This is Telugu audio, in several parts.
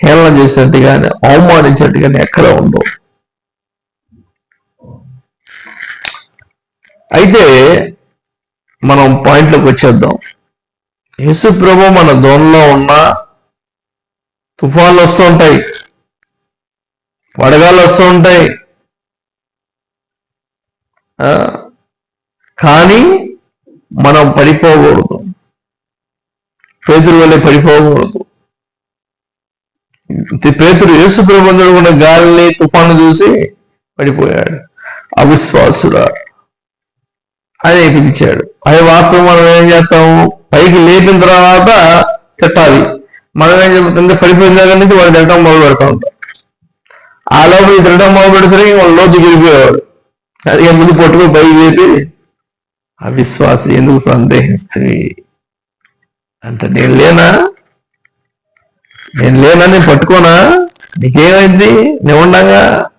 హేళన చేసినట్టు కానీ అవమానించినట్టు కానీ ఎక్కడ ఉండవు. అయితే మనం పాయింట్లోకి వచ్చేద్దాం. యేసు ప్రభు మన దోణలో ఉన్న తుఫాన్లు వస్తూ ఉంటాయి. వడగాలు వస్తూ ఉంటాయి. కానీ మనం పడిపోకూడదు. పేదరు వల్లే పడిపోకూడదు. పేతుడు పేతురు యేసు ప్రభుత్వం కూడా గాలిని తుఫాను చూసి పడిపోయాడు. అవిశ్వాసుడా. అని పిలిచాడు అది వాస్తవం మనం ఏం చేస్తాము? పైకి లేపిన తర్వాత తిట్టాలి. మనం ఏం చెబుతుంటే పడిపోయిన దగ్గర నుంచి వాడు తిట్టడం మొదలు పెడతా ఉంటాం ఆ లోపల తిట్టడం మొదలు పెడితే వాళ్ళు లోతు గెలిపోయేవాడు అది ముందు పట్టుకుని పైకి లేపి. అవిశ్వాసి ఎందుకు సందేహిస్తుంది అంటే నేను లేనా? నేను లేనా నేను పట్టుకోనా? నీకేమైంది? నేను ఉండగా.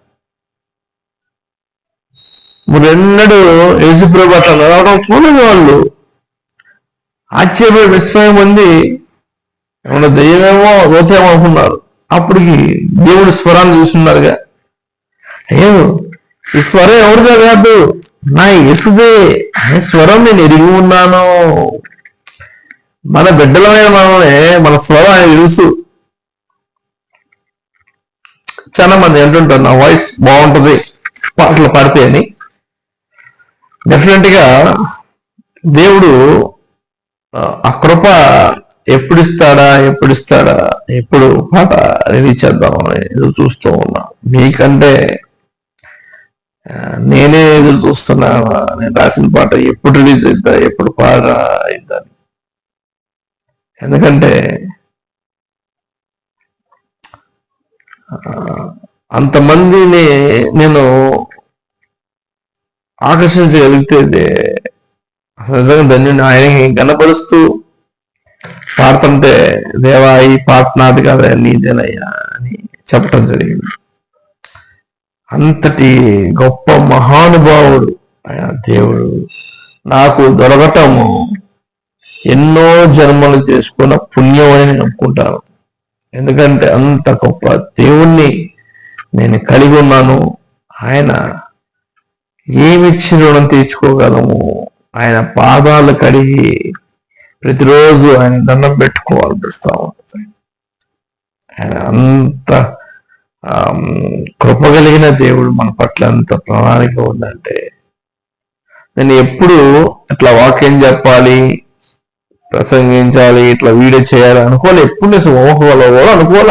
రెండడు ఏసుప్రభు అట్లా నడవడం చూడని వాళ్ళు. ఆశ్చర్య విస్మయం ఉంది ఏమన్నా దయ్యమేమో లోతేమో అనుకున్నారు. అప్పటికి దేవుడి స్వరాన్ని చూస్తున్నారుగా. అయ్యో ఈ స్వరం ఎవరిదో కాదు? నా యేసుదే ఆయన స్వరం నేను ఎరిగి ఉన్నాను. మన బిడ్డలమైన మనమే మన స్వరం ఆయన తెలుసు. చాలా మంది అంటుంటారు నా వాయిస్ బాగుంటుంది పాటలు పాడితే అని. డెఫినెట్గా దేవుడు ఆ, కృప ఎప్పుడు ఇస్తాడా ఎప్పుడు ఇస్తాడా ఎప్పుడు పాట రిలీజ్ చేద్దామని ఎదురు చూస్తూ ఉన్నా. మీకంటే నేనే ఎదురు చూస్తున్నా నేను రాసిన పాట ఎప్పుడు రిలీజ్ అవుతా ఎప్పుడు పాడ అవుతా ఎందుకంటే ఆ, అంతమందిని నేను ఆకర్షించగలిగితే ఇది నిజంగా ధన్యుని. ఆయనకి గణపరుస్తూ పాడుతుంటే దేవా ఈ పాట నాది కదా నీదేనయ్యా అని చెప్పడం జరిగింది. అంతటి గొప్ప మహానుభావుడు ఆయన దేవుడు. నాకు దొరకటము ఎన్నో జన్మలు చేసుకున్న పుణ్యం అని నేను అనుకుంటాను. ఎందుకంటే అంత గొప్ప దేవుణ్ణి నేను కలిగి ఉన్నాను. ఆయన ఏమిచ్చి రుణం తీర్చుకోగలము? ఆయన పాదాలు కడిగి ప్రతిరోజు ఆయన దండం పెట్టుకోవాలనిపిస్తా ఉంటుంది ఆయన అంత కృప కలిగిన దేవుడు మన పట్ల అంత ప్రణాళిక ఉందంటే నేను ఎప్పుడు అట్లా వాక్యం చెప్పాలి ప్రసంగించాలి ఇట్లా వీడియో చేయాలి అనుకోవాలి ఎప్పుడు నేను ఓహోలో కూడా అనుకోవాలి?